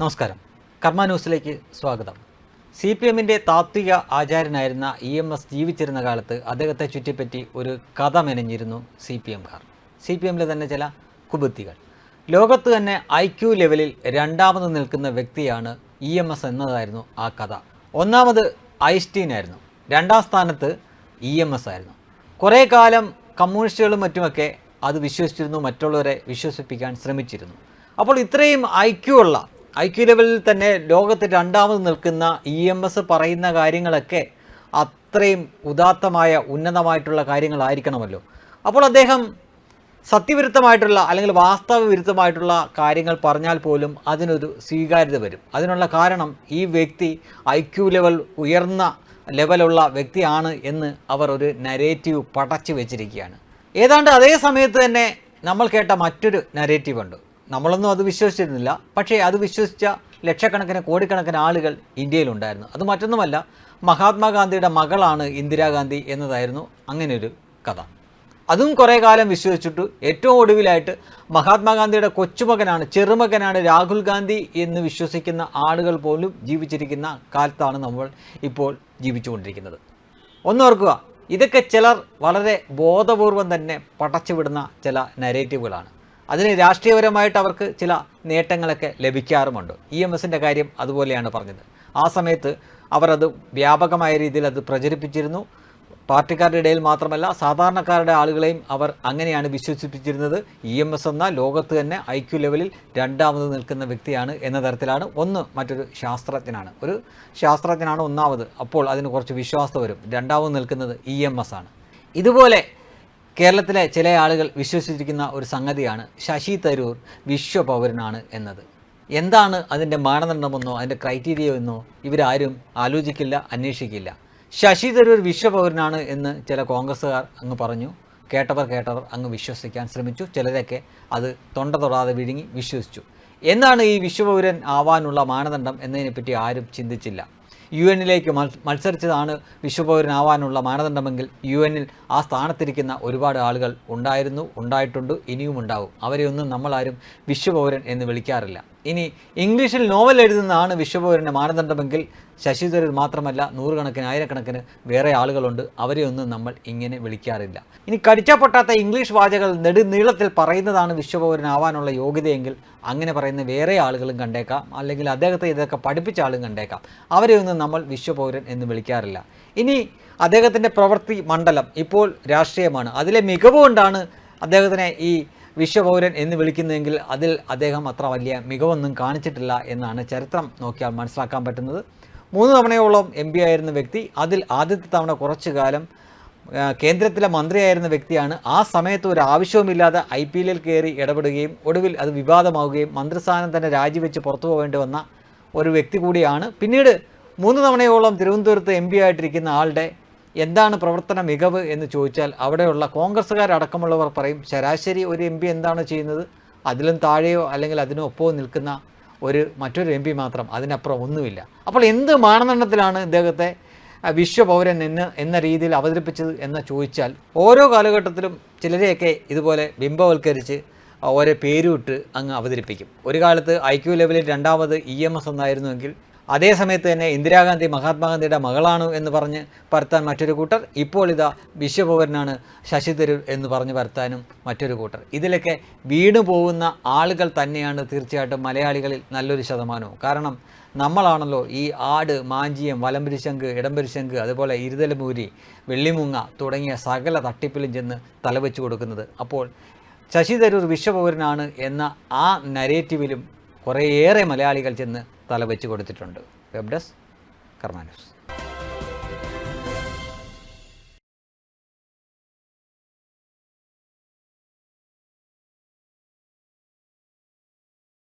നമസ്കാരം. കർമ്മ ന്യൂസിലേക്ക് സ്വാഗതം. സി പി എമ്മിന്റെ താത്വിക ആചാര്യനായിരുന്ന ഇ എം എസ് ജീവിച്ചിരുന്ന കാലത്ത് അദ്ദേഹത്തെ ചുറ്റിപ്പറ്റി ഒരു കഥ മെനഞ്ഞിരുന്നു സി പി എംകാർ സി പി എമ്മിലെ തന്നെ ചില കുബുദ്ധികൾ. ലോകത്ത് തന്നെ ഐ ക്യു ലെവലിൽ രണ്ടാമത് നിൽക്കുന്ന വ്യക്തിയാണ് ഇ എം എസ് എന്നതായിരുന്നു ആ കഥ. ഒന്നാമത് ഐസ്റ്റീൻ ആയിരുന്നു. രണ്ടാം സ്ഥാനത്ത് ഇ എം എസ് ആയിരുന്നു. കുറേ കാലം കമ്മ്യൂണിസ്റ്റുകളും മറ്റുമൊക്കെ അത് വിശ്വസിച്ചിരുന്നു മറ്റുള്ളവരെ വിശ്വസിപ്പിക്കാൻ ശ്രമിച്ചിരുന്നു. അപ്പോൾ ഇത്രയും ഐ ക്യു ഉള്ള ഐ ക്യു ലെവലിൽ തന്നെ ലോകത്ത് രണ്ടാമത് നിൽക്കുന്ന ഇ എം എസ് പറയുന്ന കാര്യങ്ങളൊക്കെ അത്രയും ഉദാത്തമായ ഉന്നതമായിട്ടുള്ള കാര്യങ്ങളായിരിക്കണമല്ലോ. അപ്പോൾ അദ്ദേഹം സത്യവിരുദ്ധമായിട്ടുള്ള അല്ലെങ്കിൽ വാസ്തവ വിരുദ്ധമായിട്ടുള്ള കാര്യങ്ങൾ പറഞ്ഞാൽ പോലും അതിനൊരു സ്വീകാര്യത വരും. അതിനുള്ള കാരണം ഈ വ്യക്തി ഐ ക്യു ലെവൽ ഉയർന്ന ലെവലുള്ള വ്യക്തിയാണ് എന്ന് അവർ ഒരു നരേറ്റീവ് പടച്ചു വെച്ചിരിക്കുകയാണ്. ഏതാണ്ട് അതേ സമയത്ത് തന്നെ നമ്മൾ കേട്ട മറ്റൊരു നരേറ്റീവ് ഉണ്ട്. നമ്മളൊന്നും അത് വിശ്വസിച്ചിരുന്നില്ല. പക്ഷേ അത് വിശ്വസിച്ച ലക്ഷക്കണക്കിന് കോടിക്കണക്കിന് ആളുകൾ ഇന്ത്യയിലുണ്ടായിരുന്നു. അത് മറ്റൊന്നുമല്ല മഹാത്മാഗാന്ധിയുടെ മകളാണ് ഇന്ദിരാഗാന്ധി എന്നതായിരുന്നു അങ്ങനെ ഒരു കഥ. അതും കുറേ കാലം വിശ്വസിച്ചിട്ട്. ഏറ്റവും ഒടുവിലായിട്ട് മഹാത്മാഗാന്ധിയുടെ കൊച്ചുമകനാണ് ചെറുമകനാണ് രാഹുൽ ഗാന്ധി എന്ന് വിശ്വസിക്കുന്ന ആളുകൾ പോലും ജീവിച്ചിരിക്കുന്ന കാലത്താണ് നമ്മൾ ഇപ്പോൾ ജീവിച്ചുകൊണ്ടിരിക്കുന്നത്. ഒന്നോർക്കുക ഇതൊക്കെ ചിലർ വളരെ ബോധപൂർവം തന്നെ പടച്ചുവിടുന്ന ചില നരേറ്റീവുകളാണ് അതിന് രാഷ്ട്രീയപരമായിട്ട് അവർക്ക് ചില നേട്ടങ്ങളൊക്കെ ലഭിക്കാറുമുണ്ട്. ഇ എം എസിന്റെ കാര്യം അതുപോലെയാണ് പറഞ്ഞത്. ആ സമയത്ത് അവരത് വ്യാപകമായ രീതിയിൽ അത് പ്രചരിപ്പിച്ചിരുന്നു. പാർട്ടിക്കാരുടെ ഇടയിൽ മാത്രമല്ല സാധാരണക്കാരുടെ ആളുകളെയും അവർ അങ്ങനെയാണ് വിശ്വസിപ്പിച്ചിരുന്നത്. ഇ എം എസ് എന്ന ലോകത്ത് തന്നെ ഐ ക്യു ലെവലിൽ രണ്ടാമത് നിൽക്കുന്ന വ്യക്തിയാണ് എന്ന തരത്തിലാണ്. ഒന്ന് മറ്റൊരു ശാസ്ത്രജ്ഞനാണ്. ഒരു ശാസ്ത്രജ്ഞനാണ് ഒന്നാമത്. അപ്പോൾ അതിന് കുറച്ച് വിശ്വാസം വരും. രണ്ടാമത് നിൽക്കുന്നത് ഇ എം എസ് ആണ്. ഇതുപോലെ കേരളത്തിലെ ചില ആളുകൾ വിശ്വസിച്ചിരിക്കുന്ന ഒരു സംഗതിയാണ് ശശി തരൂർ വിശ്വപൗരനാണ് എന്നത്. എന്താണ് അതിന്റെ മാനദണ്ഡമെന്നോ അതിന്റെ ക്രൈറ്റീരിയ എന്നോ ഇവരാരും ആലോചിക്കില്ല അന്വേഷിക്കില്ല. ശശി തരൂർ വിശ്വപൗരനാണ് എന്ന് ചില കോൺഗ്രസ്സുകാർ അങ്ങ് പറഞ്ഞു. കേട്ടവർ കേട്ടവർ അങ്ങ് വിശ്വസിക്കാൻ ശ്രമിച്ചു. ചിലരൊക്കെ അത് തൊണ്ട തൊടാതെ വിഴുങ്ങി വിശ്വസിച്ചു. എന്താണ് ഈ വിശ്വപൗരൻ ആവാനുള്ള മാനദണ്ഡം എന്നതിനെപ്പറ്റി ആരും ചിന്തിച്ചില്ല. യു എന്നിലേക്ക് മത്സരിച്ചതാണ് വിശ്വപൗരനാവാനുള്ള മാനദണ്ഡമെങ്കിൽ യു എന്നിൽ ആ സ്ഥാനത്തിരിക്കുന്ന ഒരുപാട് ആളുകൾ ഉണ്ടായിരുന്നു ഉണ്ടായിട്ടുണ്ട് ഇനിയും ഉണ്ടാവും അവരെയൊന്നും നമ്മളാരും വിശ്വപൗരൻ എന്ന് വിളിക്കാറില്ല. ഇനി ഇംഗ്ലീഷിൽ നോവൽ എഴുതുന്നതാണ് വിശ്വപൗരന്റെ മാനദണ്ഡമെങ്കിൽ ശശി തരൂർ മാത്രമല്ല നൂറുകണക്കിന് ആയിരക്കണക്കിന് വേറെ ആളുകളുണ്ട്. അവരെയൊന്നും നമ്മൾ ഇങ്ങനെ വിളിക്കാറില്ല. ഇനി കടിച്ചാ പൊട്ടാത്ത ഇംഗ്ലീഷ് വാചകൾ നെടുനീളത്തിൽ പറയുന്നതാണ് വിശ്വപൗരനാവാനുള്ള യോഗ്യതയെങ്കിൽ അങ്ങനെ പറയുന്ന വേറെ ആളുകളും കണ്ടേക്കാം. അല്ലെങ്കിൽ അദ്ദേഹത്തെ ഇതൊക്കെ പഠിപ്പിച്ച ആളും കണ്ടേക്കാം. അവരെയൊന്നും നമ്മൾ വിശ്വപൗരൻ എന്ന് വിളിക്കാറില്ല. ഇനി അദ്ദേഹത്തിന്റെ പ്രവൃത്തി മണ്ഡലം ഇപ്പോൾ രാഷ്ട്രീയമാണ്. അതിലെ മികവ് കൊണ്ടാണ് അദ്ദേഹത്തിനെ ഈ വിശ്വപൗരൻ എന്ന് വിളിക്കുന്നതെങ്കിൽ അതിൽ അദ്ദേഹം അത്ര വലിയ മികവൊന്നും കാണിച്ചിട്ടില്ല എന്നാണ് ചരിത്രം നോക്കിയാൽ മനസ്സിലാക്കാൻ പറ്റുന്നത്. മൂന്ന് തവണയോളം എം പി ആയിരുന്ന വ്യക്തി അതിൽ ആദ്യത്തെ തവണ കുറച്ചു കാലം കേന്ദ്രത്തിലെ മന്ത്രിയായിരുന്ന വ്യക്തിയാണ്. ആ സമയത്ത് ഒരു ആവശ്യവുമില്ലാതെ ഐ പി എല്ലിൽ കയറി ഇടപെടുകയും ഒടുവിൽ അത് വിവാദമാവുകയും മന്ത്രിസ്ഥാനം തന്നെ രാജിവെച്ച് പുറത്തു പോകേണ്ടി വന്ന ഒരു വ്യക്തി കൂടിയാണ്. പിന്നീട് മൂന്ന് തവണയോളം തിരുവനന്തപുരത്ത് എം പി ആയിട്ടിരിക്കുന്ന ആളുടെ എന്താണ് പ്രവർത്തന മികവ് എന്ന് ചോദിച്ചാൽ അവിടെയുള്ള കോൺഗ്രസ്സുകാരടക്കമുള്ളവർ പറയും ശരാശരി ഒരു എം പി എന്താണ് ചെയ്യുന്നത്? അതിലും താഴെയോ അല്ലെങ്കിൽ അതിനോ ഒപ്പോ നിൽക്കുന്ന ഒരു മറ്റൊരു എം പി മാത്രം അതിനപ്പുറം ഒന്നുമില്ല. അപ്പോൾ എന്ത് മാനദണ്ഡത്തിലാണ് ഇദ്ദേഹത്തെ വിശ്വപൗരൻ എന്ന് എന്ന രീതിയിൽ അവതരിപ്പിച്ചത് എന്ന് ചോദിച്ചാൽ ഓരോ കാലഘട്ടത്തിലും ചിലരെയൊക്കെ ഇതുപോലെ ബിംബവൽക്കരിച്ച് ഓരോ പേരുവിട്ട് അങ്ങ് അവതരിപ്പിക്കും. ഒരു കാലത്ത് ഐ ക്യു ലെവലിൽ രണ്ടാമത് ഇ എം എസ് എന്നായിരുന്നുവെങ്കിൽ അതേ സമയത്ത് തന്നെ ഇന്ദിരാഗാന്ധി മഹാത്മാഗാന്ധിയുടെ മകളാണ് എന്ന് പറഞ്ഞ് പരത്താൻ മറ്റൊരു കൂട്ടർ ഇപ്പോൾ ഇതാ വിശ്വപൗരനാണ് ശശി തരൂർ എന്ന് പറഞ്ഞ് പരത്താനും മറ്റൊരു കൂട്ടർ. ഇതിലൊക്കെ വീണു പോകുന്ന ആളുകൾ തന്നെയാണ് തീർച്ചയായിട്ടും മലയാളികളിൽ നല്ലൊരു ശതമാനവും. കാരണം നമ്മളാണല്ലോ ഈ ആട് മാഞ്ചിയം വലംപരിശങ്ക് ഇടംപരിശങ്ക് അതുപോലെ ഇരുതലമൂരി വെള്ളിമുങ്ങ തുടങ്ങിയ സകല തട്ടിപ്പിലും ചെന്ന് തലവെച്ച് കൊടുക്കുന്നത്. അപ്പോൾ ശശി തരൂർ വിശ്വപൗരനാണ് എന്ന ആ നരേറ്റീവിലും കുറേയേറെ മലയാളികൾ ചെന്ന് തലവെച്ച് കൊടുത്തിട്ടുണ്ട്. വെബ് ഡെസ്ക് കർമ്മ ന്യൂസ്